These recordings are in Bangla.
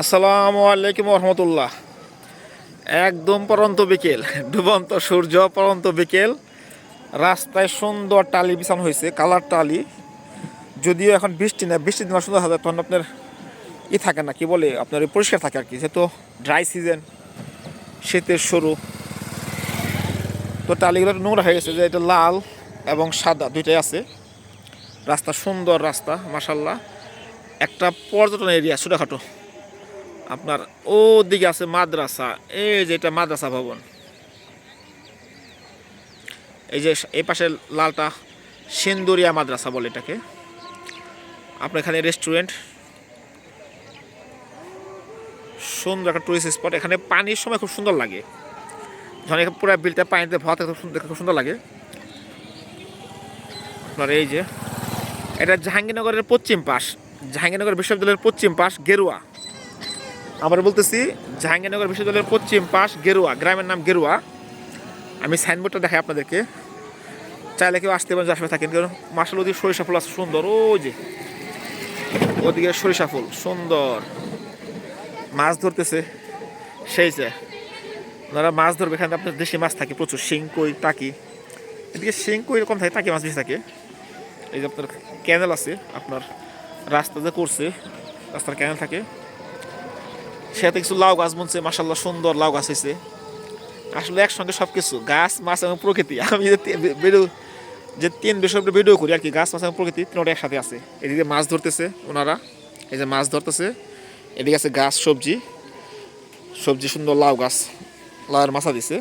আসসালামু আলাইকুম রহমতুল্লাহ একদম পরন্ত বিকেল, ডুবন্ত সূর্য পরন্ত বিকেল। রাস্তায় সুন্দর টালি বিছানো হয়েছে, কালার টালি। যদিও এখন বৃষ্টি না বৃষ্টির দিন সুন্দর হবে তখন আপনার ই থাকে না, কি বলে, আপনার পরিষ্কার থাকে আর কি, যেহেতু ড্রাই সিজন শীতের শুরু। তো টালিগুলো নোংরা হয়ে গেছে, যে এটা লাল এবং সাদা, দুইটাই আছে। রাস্তা সুন্দর রাস্তা মাসাল্লাহ একটা পর্যটন এরিয়া ছোটোখাটো। আপনার ও দিকে আছে মাদ্রাসা, এই যে এটা মাদ্রাসা ভবন। এই যে এই পাশে লালটা সিন্দুরিয়া মাদ্রাসা বলে এটাকে। আপনার এখানে রেস্টুরেন্ট সুন্দর একটা টুরিস্ট স্পট এখানে পানির সময় খুব সুন্দর লাগে। যখন এখানে পুরো বিলটা পানিতে ভরা থাকে খুব সুন্দর খুব সুন্দর লাগে। আপনার এই যে, এটা জাহাঙ্গীরনগরের পশ্চিম পাশ। জাহাঙ্গীরনগর বিশ্ববিদ্যালয়ের পশ্চিম পাশ, গেরুয়া। আমরা বলতেছি, জাহাঙ্গীরনগর বিশ্ববিদ্যালয়ের পশ্চিম পাশ গেরুয়া, গ্রামের নাম গেরুয়া। আমি সাইনবোর্ডটা দেখাই আপনাদেরকে। চাইলে কেউ আসতে পারেন আশেপাশে থাকেন। কারণ মার্শাল ওদিকে সরিষা ফুল আছে, সুন্দর। ও যে, ওদিকে সরিষা ফুল, সুন্দর। মাছ ধরতেছে, সেই যে। ওনারা মাছ ধরবে, এখানে আপনার দেশি মাছ থাকে, প্রচুর। শিং কই টাকি। এদিকে শিং কই এরকম থাকে, টাকি মাছ বেশি থাকে। এই যে আপনার ক্যানেল আছে, আপনার রাস্তা যে করছে, রাস্তার ক্যানেল থাকে। সেটাতে কিছু লাউ গাছ বনছে মাসাল্লাহ সুন্দর লাউ গাছ হয়েছে আসলে একসঙ্গে সব কিছু গাছ, মাছ এবং প্রকৃতি। আমি যে ভিডিও যে তিন বিষয় উপরে ভিডিও করি আর কি, গাছ, মাছ এবং প্রকৃতি, তিনটা একসাথে আছে। এদিকে মাছ ধরতেছে ওনারা, এই যে মাছ ধরতেছে। এদিকে আছে গাছ, সবজি। সবজি সুন্দর লাউ গাছ, লাউয়ের মাছা দিছে।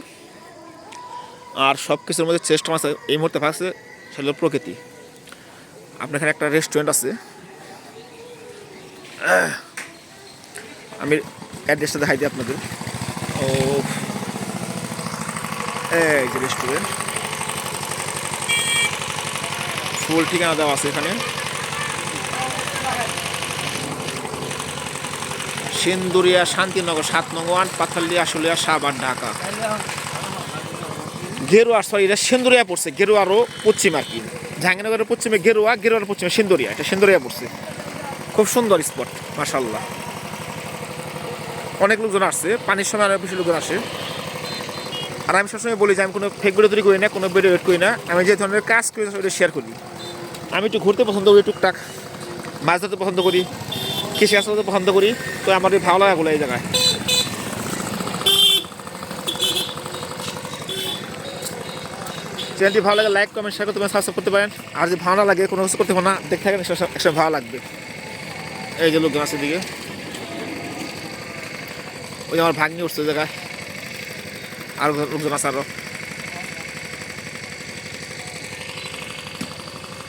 আর সব কিছুর মধ্যে শ্রেষ্ঠ মাছ এই মুহূর্তে ভাগছে সেটা হলো প্রকৃতি। আপনার এখানে একটা রেস্টুরেন্ট আছে। আমি অ্যাড্রেসটা দেখাই দিই আপনাদের। ও, এই যে রেস্টুরেন্ট ফুল ঠিকানা দেওয়া আছে এখানে। সিন্দুরিয়া শান্তিনগর, সাত নং ওয়ান পাথালিয়া আশুলিয়া সাবার ঢাকা। গেরুয়া সরি এটা সিন্দুরিয়া পড়ছে, গেরুয়ারও পশ্চিম আর কি। জাহাঙ্গীরনগরের পশ্চিমে গেরুয়া, গেরুয়ার পশ্চিমে সিন্দুরিয়া, এটা সিন্দুরিয়া পড়ছে। খুব সুন্দর স্পট মাশাল্লাহ অনেক লোকজন আসছে, পানির সময় অনেক বেশি লোকজন আসে। আর আমি সবসময় বলি যে আমি কোনো ফেক ভিডিও তৈরি করি না, কোনো ভিডিও এড করি না। আমি যে ধরনের কাজ করি ওটা শেয়ার করি। আমি একটু ঘুরতে পছন্দ করি, টুকটাক। মাছ ধরতে পছন্দ করি, কৃষি কাজ করতে পছন্দ করি, তো আমার ভালো লাগাগুলো এই জায়গায়। চ্যানেলটি ভালো লাগে লাইক কমেন্ট শেয়ার পারেন সাবস্ক্রাইব করতে পারেন। আর যদি ভালো না লাগে, কোনো কিছু করতে পারেন না দেখতে থাকেন একসাথে ভালো লাগবে। এই যে লোকজন আছে দিকে ওই আমার ভাগ্নি উঠছে জায়গায়। আর লোকজন আছে আরও।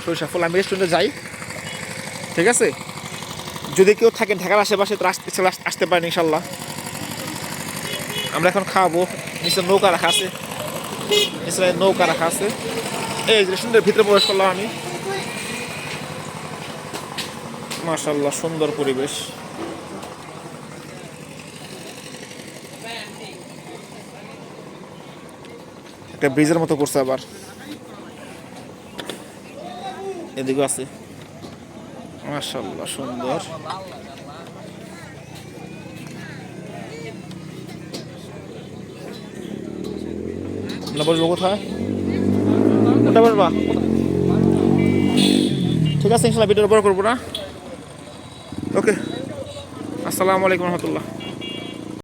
সরিষা ফুল, আমি রেস্টুরেন্টে যাই। ঠিক আছে? যদি কেউ থাকেন ঢাকার আশেপাশে তো আসতে আসতে পারেন ইনশাল্লাহ। আমরা এখন খাওয়াবো নিচে নৌকা রাখা আছে। নিচে নৌকা রাখা আছে। এই রেস্টুরেন্টের ভিতরে প্রবেশ করলাম আমি। মাশাল্লাহ, সুন্দর পরিবেশ। একটা ব্রিজের মতো করছে আবার। এদিকে আছে। মাশাল্লাহ সুন্দর। ঠিক আছে ইনশাল্লাহ ভিডিওটা বড় করব না। ওকে, আসসালামু আলাইকুম রহমতুল্লাহ।